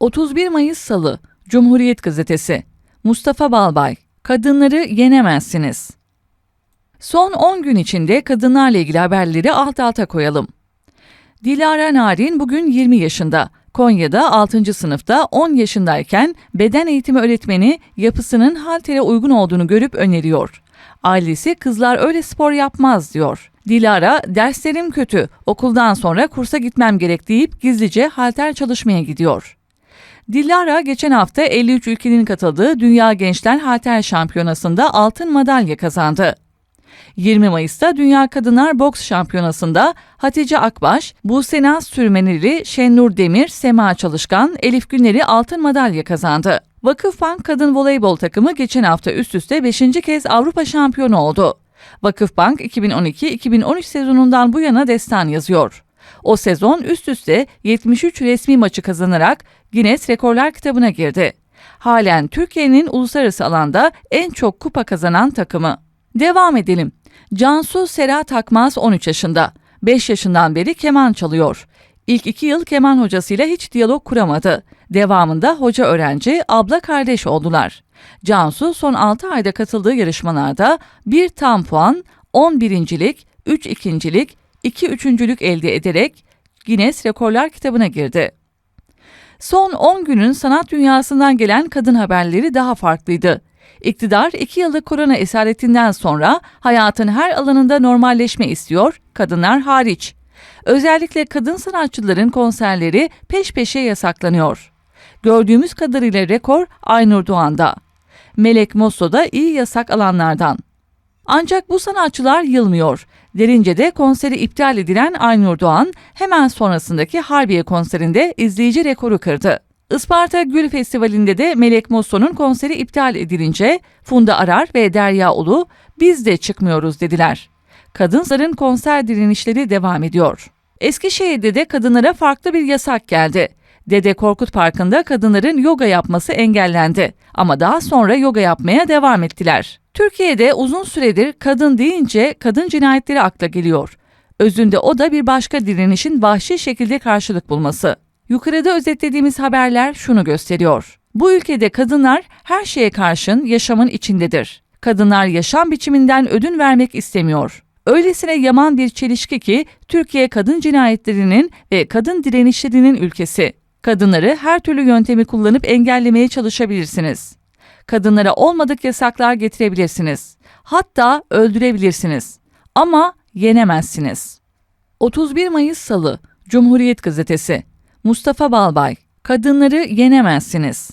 31 Mayıs Salı Cumhuriyet Gazetesi Mustafa Balbay Kadınları yenemezsiniz. Son 10 gün içinde kadınlarla ilgili haberleri alt alta koyalım. Dilara Narin bugün 20 yaşında. Konya'da 6. sınıfta 10 yaşındayken beden eğitimi öğretmeni yapısının haltere uygun olduğunu görüp öneriyor. Ailesi kızlar öyle spor yapmaz diyor. Dilara derslerim kötü okuldan sonra kursa gitmem gerek deyip gizlice halter çalışmaya gidiyor. Dilara geçen hafta 53 ülkenin katıldığı Dünya Gençler Halter Şampiyonası'nda altın madalya kazandı. 20 Mayıs'ta Dünya Kadınlar Boks Şampiyonası'nda Hatice Akbaş, Buse Naz Sürmeneli, Şennur Demir, Sema Çalışkan, Elif Güneri altın madalya kazandı. Vakıfbank Kadın Voleybol takımı geçen hafta üst üste 5. kez Avrupa şampiyonu oldu. Vakıfbank 2012-2013 sezonundan bu yana destan yazıyor. O sezon üst üste 73 resmi maçı kazanarak Guinness Rekorlar kitabına girdi. Halen Türkiye'nin uluslararası alanda en çok kupa kazanan takımı. Devam edelim. Cansu Sera Takmaz 13 yaşında. 5 yaşından beri keman çalıyor. İlk iki yıl keman hocasıyla hiç diyalog kuramadı. Devamında hoca öğrenci, abla kardeş oldular. Cansu son 6 ayda katıldığı yarışmalarda bir tam puan, 10 birincilik, 3 ikincilik, 2 üçüncülük elde ederek Guinness Rekorlar kitabına girdi. Son 10 günün sanat dünyasından gelen kadın haberleri daha farklıydı. İktidar 2 yıllık korona esaretinden sonra hayatın her alanında normalleşme istiyor, kadınlar hariç. Özellikle kadın sanatçıların konserleri peş peşe yasaklanıyor. Gördüğümüz kadarıyla rekor Aynur Doğan'da. Melek Mosso da iyi yasak alanlardan. Ancak bu sanatçılar yılmıyor. Derince'de konseri iptal edilen Aynur Doğan hemen sonrasındaki Harbiye konserinde izleyici rekoru kırdı. Isparta Gül Festivali'nde de Melek Mosso'nun konseri iptal edilince Funda Arar ve Derya Ulu biz de çıkmıyoruz dediler. Kadınların konser direnişleri devam ediyor. Eskişehir'de de kadınlara farklı bir yasak geldi. Dede Korkut Parkı'nda kadınların yoga yapması engellendi ama daha sonra yoga yapmaya devam ettiler. Türkiye'de uzun süredir kadın deyince kadın cinayetleri akla geliyor. Özünde o da bir başka direnişin vahşi şekilde karşılık bulması. Yukarıda özetlediğimiz haberler şunu gösteriyor. Bu ülkede kadınlar her şeye karşın yaşamın içindedir. Kadınlar yaşam biçiminden ödün vermek istemiyor. Öylesine yaman bir çelişki ki Türkiye kadın cinayetlerinin ve kadın direnişlerinin ülkesi. Kadınları her türlü yöntemi kullanıp engellemeye çalışabilirsiniz. Kadınlara olmadık yasaklar getirebilirsiniz. Hatta öldürebilirsiniz. Ama yenemezsiniz. 31 Mayıs Salı Cumhuriyet Gazetesi Mustafa Balbay Kadınları yenemezsiniz.